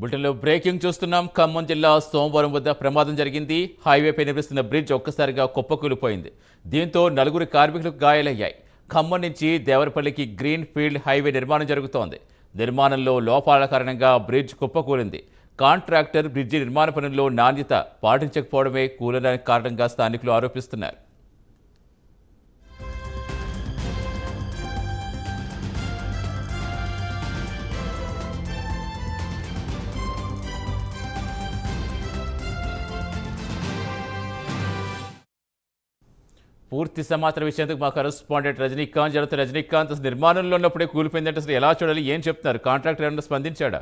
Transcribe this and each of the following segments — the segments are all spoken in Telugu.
బులెటిన్లో బ్రేకింగ్ చూస్తున్నాం. ఖమ్మం జిల్లా సోమవారం వద్ద ప్రమాదం జరిగింది. హైవేపై నిర్మిస్తున్న బ్రిడ్జ్ ఒక్కసారిగా కుప్పకూలిపోయింది. దీంతో నలుగురు కార్మికులకు గాయాలయ్యాయి. ఖమ్మం నుంచి దేవరపల్లికి గ్రీన్ ఫీల్డ్ హైవే నిర్మాణం జరుగుతోంది. నిర్మాణంలో లోపాల కారణంగా బ్రిడ్జ్ కుప్పకూలింది. కాంట్రాక్టర్ బ్రిడ్జి నిర్మాణ పనుల్లో నాణ్యత పాటించకపోవడమే కూలడానికి కారణంగా స్థానికులు ఆరోపిస్తున్నారు. పూర్తి సమాచారం ఇచ్చేందుకు మా కరస్పాండెంట్ రజనీకాంత్ జరుగుతున్న రజనీకాంత్ అసలు నిర్మాణంలో ఉన్నప్పుడే కూలిపోయిందంటే అసలు ఎలా చూడాలి ఏం చెప్తున్నారు? కాంట్రాక్టర్ ఏమన్నా స్పందించాడా?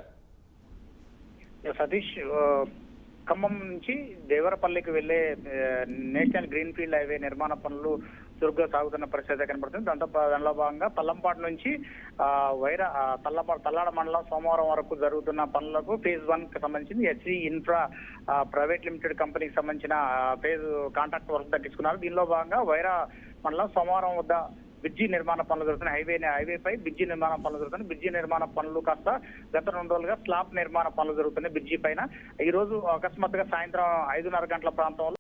సతీష్ ఖమ్మం నుంచి దేవరపల్లికి వెళ్ళే నేషనల్ గ్రీన్ ఫీల్డ్ హైవే నిర్మాణ పనులు చురుగ్గా సాగుతున్న పరిస్థితి కనబడుతుంది. దాంతో దానిలో భాగంగా పల్లంపాటు నుంచి ఆ, వైర ఆ, తల్లపాడు తల్లాడ మండలం సోమవారం వరకు జరుగుతున్న పనులకు ఫేజ్ వన్కి సంబంధించింది. హెచ్సి ఇన్ఫ్రా ప్రైవేట్ లిమిటెడ్ కంపెనీకి సంబంధించిన ఫేజ్ కాంట్రాక్ట్ వర్క్ దక్కించుకున్నారు దీనిలో భాగంగా వైరా మండలం సోమవారం వద్ద బ్రిడ్జి నిర్మాణ పనులు జరుగుతున్నాయి. హైవే హైవే పై బ్రిడ్జి నిర్మాణ పనులు జరుగుతున్నాయి. బ్రిడ్జి నిర్మాణ పనులు కాస్త గత రెండు రోజులుగా స్లాబ్ నిర్మాణ పనులు జరుగుతున్నాయి బ్రిడ్జి పైన. ఈ రోజు అకస్మాత్తుగా సాయంత్రం ఐదున్నర గంటల ప్రాంతంలో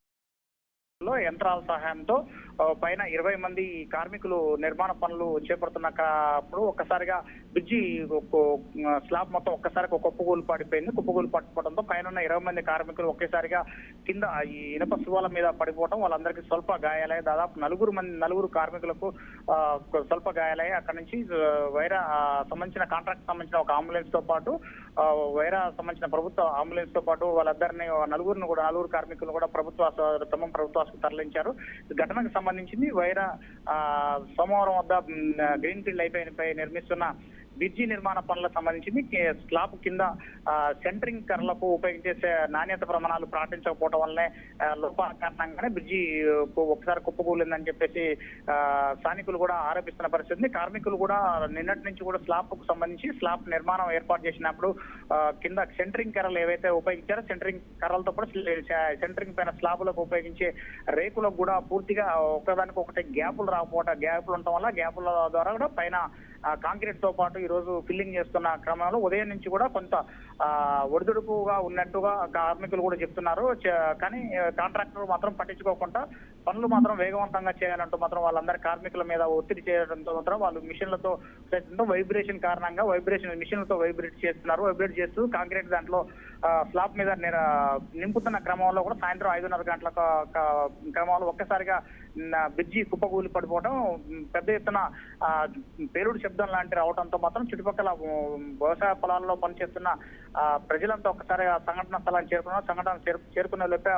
లో యంత్రాల సహాయంతో పైన ఇరవై మంది కార్మికులు నిర్మాణ పనులు చేపడుతున్నప్పుడు ఒక్కసారిగా బ్రిడ్జి స్లాబ్ మొత్తం ఒక్కసారి కుప్పగూలు పడిపోయింది. కుప్పగూలు పట్టుకోవడంతో పైన ఉన్న ఇరవై మంది కార్మికులు ఒకేసారిగా కింద ఈ ఇనప శివాల మీద పడిపోవడం వాళ్ళందరికీ స్వల్ప గాయాలై దాదాపు నలుగురు మంది నలుగురు కార్మికులకు స్వల్ప గాయాలై అక్కడ నుంచి వైరా సంబంధించిన కాంట్రాక్ట్ సంబంధించిన ఒక అంబులెన్స్తో పాటు వైరా సంబంధించిన ప్రభుత్వ అంబులెన్స్తో పాటు వాళ్ళందరినీ నలుగురిని కూడా నలుగురు కార్మికులను కూడా ప్రభుత్వ తమ ప్రభుత్వ ఆసుపత్రికి తరలించారు. ఘటనకు సంబంధించింది వైరా ఆ, సోమవారం వద్ద గ్రీన్ ఫీల్డ్ అయిపోయినపై నిర్మిస్తున్న బ్రిడ్జి నిర్మాణ పనులకు సంబంధించింది. స్లాబ్ కింద సెంటరింగ్ కర్రలకు ఉపయోగించే నాణ్యత ప్రమాణాలు పాటించకపోవడం వల్లనే లోపాల కారణంగానే బ్రిడ్జి ఒకసారి కుప్పకూలిందని చెప్పేసి స్థానికులు కూడా ఆరోపిస్తున్న పరిస్థితి. కార్మికులు కూడా నిన్నటి నుంచి కూడా స్లాబ్కు సంబంధించి స్లాబ్ నిర్మాణం ఏర్పాటు చేసినప్పుడు కింద సెంటరింగ్ కర్రలు ఏవైతే ఉపయోగించారో సెంటరింగ్ కర్రలతో కూడా సెంటరింగ్ పైన స్లాబులకు ఉపయోగించే రేకులకు కూడా పూర్తిగా ఒకదానికి ఒకటి గ్యాపులు రాకపోవడం గ్యాపులు ఉండటం వల్ల గ్యాపుల ద్వారా కూడా పైన కాంక్రీట్తో పాటు ఈ రోజు ఫిల్లింగ్ చేస్తున్న క్రమంలో ఉదయం నుంచి కూడా కొంత ఒడిదుడుపుగా ఒడిదుడుకుగా ఉన్నట్టుగా కార్మికులు కూడా చెప్తున్నారు. చ- కానీ కాంట్రాక్టర్ మాత్రం పట్టించుకోకుండా పనులు మాత్రం వేగవంతంగా చేయాలంటూ మాత్రం వాళ్ళందరి కార్మికుల మీద ఒత్తిడి చేయడంతో మాత్రం వాళ్ళు మిషన్లతో వైబ్రేషన్ కారణంగా వైబ్రేషన్ మిషన్లతో వైబ్రేట్ చేస్తున్నారు. వైబ్రేట్ చేస్తూ కాంక్రీట్ దాంట్లో స్లాబ్ మీద నింపుతున్న క్రమంలో కూడా సాయంత్రం ఐదున్నర గంటల క్రమంలో ఒక్కసారిగా బ్రిడ్జి కుప్పకూలి పడిపోవడం పెద్ద ఎత్తున పేరుడు పేలుడు శబ్దం లాంటి రావడంతో మాత్రం చుట్టుపక్కల వ్యవసాయ పొలాల్లో పనిచేస్తున్న ప్రజలంతా ఒక్కసారి ఆ సంఘటన స్థలాన్ని చేరుకున్నారు. సంఘటన చేరు- చేరుకునే లోపే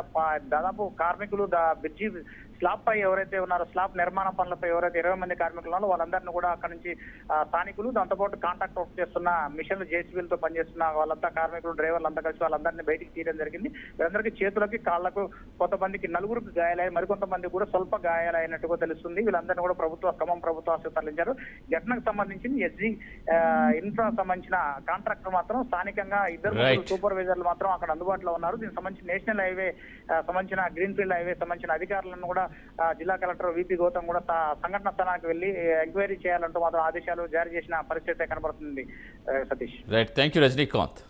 దాదాపు కార్మికులు బ్రిడ్జి స్లాబ్ పై ఎవరైతే ఉన్నారో స్లాబ్ నిర్మాణ పనులపై ఎవరైతే ఇరవై మంది కార్మికులు ఉన్నారో వాళ్ళందరినీ కూడా అక్కడ నుంచి స్థానికులు దాంతోపాటు కాంట్రాక్ట్ వర్క్ చేస్తున్న మిషన్లు జేసీబీలతో పనిచేస్తున్న వాళ్ళంతా కార్మికులు డ్రైవర్లు అంతా కలిసి వాళ్ళందరినీ బయటికి తీయడం జరిగింది. వీళ్ళందరికీ చేతులకి కాళ్ళకు కొంతమందికి నలుగురికి గాయాలయ్యాయి మరికొంతమంది కూడా స్వల్ప గాయాలైనట్టుగా తెలుస్తుంది. వీళ్ళందరినీ కూడా ప్రభుత్వ ఖమ్మం ప్రభుత్వ ఆసుపత్రి తరలించారు. ఘటనకు సంబంధించి ఎస్జీ ఇన్ఫ్రా సంబంధించిన కాంట్రాక్టర్ మాత్రం స్థానికంగా ఇద్దరు సూపర్వైజర్లు మాత్రం అక్కడ అందుబాటులో ఉన్నారు. దీనికి సంబంధించి నేషనల్ హైవే సంబంధించిన గ్రీన్ ఫీల్డ్ హైవే సంబంధించిన అధికారులను కూడా జిల్లా కలెక్టర్ విపి గౌతమ్ కూడా సంఘటన స్థలానికి వెళ్ళి ఎంక్వైరీ చేయాలంటూ మాత్రం ఆదేశాలు జారీ చేసిన పరిస్థితి కనబడుతుంది. Satish. Right thank you Rajinikanth